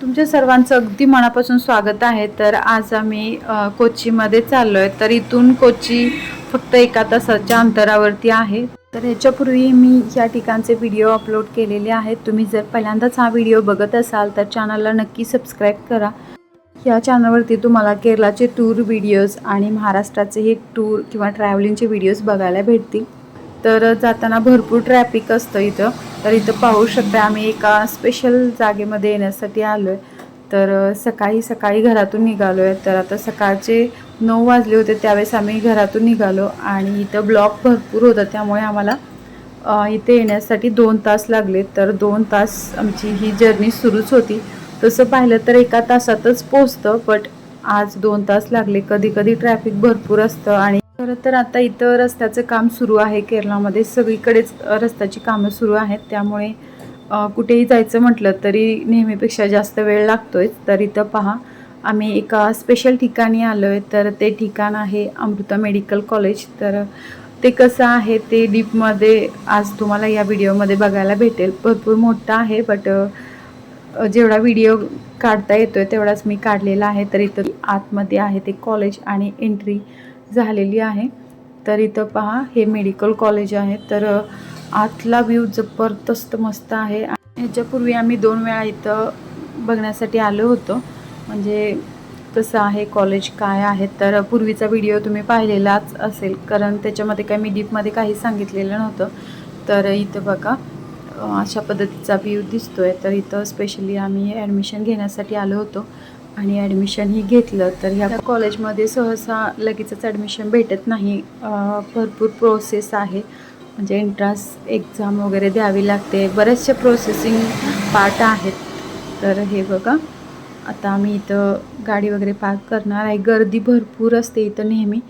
तुमच्या सर्वांचं अगदी मनापासून स्वागत आहे. तर आज आम्ही कोचीमध्ये चाललो आहे तर इथून कोची फक्त एका तासाच्या अंतरावरती आहे. तर ह्याच्यापूर्वी मी या ठिकाणचे व्हिडिओ अपलोड केलेले आहेत. तुम्ही जर पहिल्यांदाच हा व्हिडिओ बघत असाल तर चॅनलला नक्की सबस्क्राईब करा. या चॅनलवरती तुम्हाला केरळाचे टूर व्हिडिओज आणि महाराष्ट्राचे हे टूर किंवा ट्रॅव्हलिंगचे व्हिडिओज बघायला भेटतील. तर जाताना भरपूर ट्रॅफिक असतं इथं. तर इथं पाहू शकता आम्ही एका स्पेशल जागेमध्ये येण्यासाठी आलो आहे तर सकाळी सकाळी घरातून निघालो आहे तर आता सकाळचे नऊ वाजले होते त्यावेळेस आम्ही घरातून निघालो आणि इथं ब्लॉक भरपूर होता. त्यामुळे आम्हाला इथे येण्यासाठी दोन तास लागले. तर दोन तास आमची ही जर्नी सुरूच होती. तसं पाहिलं तर एका तासातच पोचतं बट आज दोन तास लागले. कधी कधी ट्रॅफिक भरपूर असतं आणि खरं तर आता इथं रस्त्याचं काम सुरू आहे केरळामध्ये. सगळीकडेच रस्त्याची कामं सुरू आहेत. त्यामुळे कुठेही जायचं म्हटलं तरी नेहमीपेक्षा जास्त वेळ लागतोय. तर इथं पहा आम्ही एका स्पेशल ठिकाणी आलो आहे तर ते ठिकाण आहे अमृता मेडिकल कॉलेज. तर ते कसं आहे ते डीपमध्ये आज तुम्हाला या व्हिडिओमध्ये बघायला भेटेल. भरपूर मोठं आहे बट जेवढा व्हिडिओ काढता येतोय तेवढाच मी काढलेला आहे. तर इथं आतमध्ये आहे ते कॉलेज आणि एंट्री. झालेली आहे. तर इथं पहा हे मेडिकल कॉलेज आहे. तर आतला व्ह्यू जबरदस्त मस्त आहे. याच्यापूर्वी आम्ही दोन वेळा इथं बघण्यासाठी आलो होतो. म्हणजे कसं आहे कॉलेज काय आहे? तर पूर्वीचा व्हिडिओ तुम्ही पाहिलेलाच असेल. कारण त्याच्यामध्ये काही मी डीपमध्ये काही सांगितलेलं नव्हतं. तर इथं बघा अशा पद्धतीचा व्ह्यू दिसतो आहे तर इथं स्पेशली आम्ही ॲडमिशन घेण्यासाठी आलो होतो. आणि ॲडमिशनही घेतलं तर ह्या कॉलेजमध्ये सहसा लगेचच ॲडमिशन भेटत नाही. भरपूर प्रोसेस आहे. म्हणजे एंट्रन्स एक्झाम वगैरे द्यावी लागते. बरेचसे प्रोसेसिंग पार्ट आहेत. तर हे बघा. आता आम्ही इथं गाडी वगैरे पार्क करणार आहे. गर्दी भरपूर असते इथं नेहमी.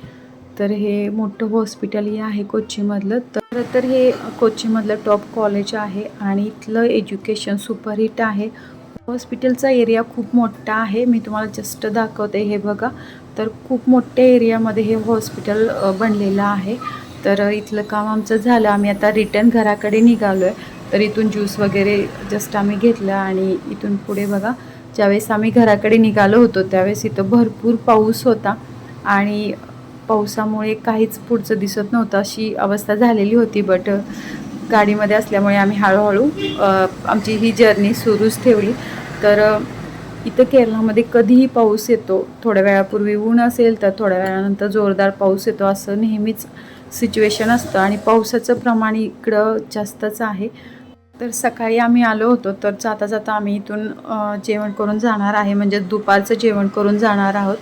तर हे मोठं हॉस्पिटलही आहे कोचीमधलं तर तर हे कोचीमधलं टॉप कॉलेज आहे आणि इथलं एज्युकेशन सुपरहिट आहे. हॉस्पिटलचा एरिया खूप मोठा आहे. मी तुम्हाला जस्ट दाखवते हे बघा. तर खूप मोठ्या एरियामध्ये हे हॉस्पिटल बनलेलं आहे. तर इथलं काम आमचं झालं. आम्ही आता रिटर्न घराकडे निघालो आहे तर इथून ज्यूस वगैरे जस्ट आम्ही घेतलं आणि इथून पुढे बघा. ज्यावेळेस आम्ही घराकडे निघालो होतो त्यावेळेस इथं भरपूर पाऊस होता. आणि पावसामुळे काहीच पुढचं दिसत नव्हतं. अशी अवस्था झालेली होती बट गाडीमध्ये असल्यामुळे आम्ही हळूहळू आमची ही जर्नी सुरूच ठेवली. तर इथं केरळामध्ये कधीही पाऊस येतो थोड्या वेळापूर्वी ऊन असेल तर थोड्या वेळानंतर जोरदार पाऊस येतो असं नेहमीच सिच्युएशन असतं. आणि पावसाचं प्रमाण इकडं जास्तच आहे. तर सकाळी आम्ही आलो होतो तर जाता जाता आम्ही इथून जेवण करून जाणार आहे. म्हणजे दुपारचं जेवण करून जाणार आहोत.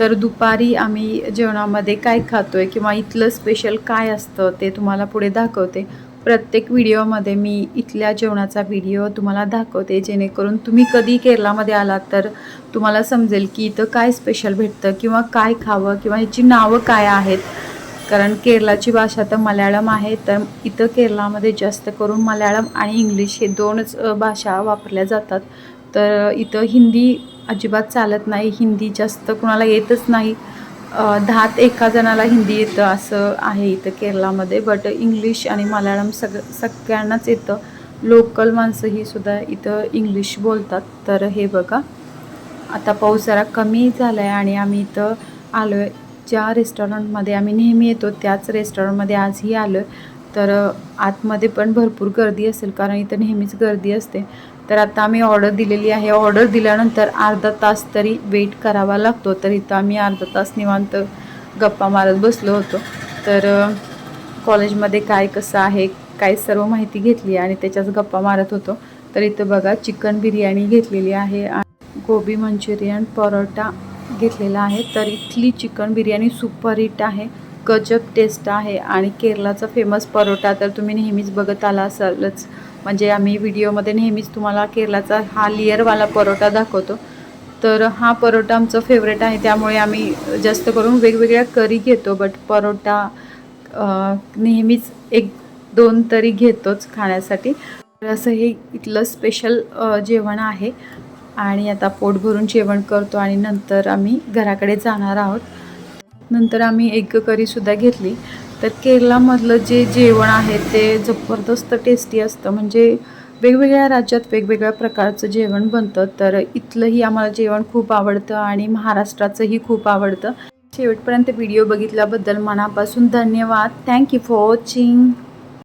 तर दुपारी आम्ही जेवणामध्ये काय खातो आहे किंवा इथलं स्पेशल काय असतं ते तुम्हाला पुढे दाखवते. प्रत्येक व्हिडिओमध्ये मी इथल्या जेवणाचा व्हिडिओ तुम्हाला दाखवते जेणेकरून तुम्ही कधी केरलामध्ये आलात तर तुम्हाला समजेल की इथं काय स्पेशल भेटतं किंवा काय खावं किंवा ह्याची नावं काय आहेत. कारण केरळाची भाषा तर मल्याळम आहे तर इथं केरळामध्ये जास्त करून मल्याळम आणि इंग्लिश हे दोनच भाषा वापरल्या जातात. तर इथं हिंदी अजिबात चालत नाही हिंदी जास्त कुणाला येतच नाही. दहात एका जणाला हिंदी येतं असं आहे इथं केरळामध्ये बट इंग्लिश आणि मल्याळम सग सगळ्यांनाच येतं. लोकल माणसंही सुद्धा इथं इंग्लिश बोलतात. तर हे बघा. आता पाऊस जरा कमी झाला आहे आणि आम्ही इथं आलो आहे ज्या रेस्टॉरंटमध्ये आम्ही नेहमी येतो त्याच रेस्टॉरंटमध्ये आजही आलो आहे तर आतमध्ये पण भरपूर गर्दी असेल कारण इथं नेहमीच गर्दी असते. तर आता आम्ही ऑर्डर दिलेली आहे. ऑर्डर दिल्यानंतर अर्धा तास तरी वेट करावा लागतो. तर इथं आम्ही अर्धा तास निवांत गप्पा मारत बसलो होतो. तर कॉलेजमध्ये काय कसं आहे काय सर्व माहिती घेतली आणि त्याच्याच गप्पा मारत होतो. तर इथं बघा चिकन बिर्याणी घेतलेली आहे आणि गोबी मंचुरियन परोटा घेतलेला आहे. तर इथली चिकन बिर्याणी सुपर हिट आहे. गजब टेस्ट आहे. आणि केरळाचा फेमस परोटा तर तुम्ही नेहमीच बघत आला असालच. म्हणजे आम्ही व्हिडिओमध्ये नेहमीच तुम्हाला केरळाचा हा लेअरवाला परोटा दाखवतो. तर हा परोटा आमचं फेवरेट आहे. त्यामुळे आम्ही जास्त करून वेगवेगळ्या करी घेतो बट परोटा नेहमीच एक दोन तरी घेतोच खाण्यासाठी. तर असं हे इथलं स्पेशल जेवण आहे. आणि आता पोट भरून जेवण करतो आणि नंतर आम्ही घराकडे जाणार आहोत. नंतर आम्ही एक करीसुद्धा घेतली. तर केरळामधलं जे जेवण आहे ते जबरदस्त टेस्टी असतं. म्हणजे वेगवेगळ्या राज्यात वेगवेगळ्या प्रकारचं जेवण बनतं. तर इथलंही आम्हाला जेवण खूप आवडतं आणि महाराष्ट्राचंही खूप आवडतं. शेवटपर्यंत व्हिडिओ बघितल्याबद्दल मनापासून धन्यवाद. Thank you for watching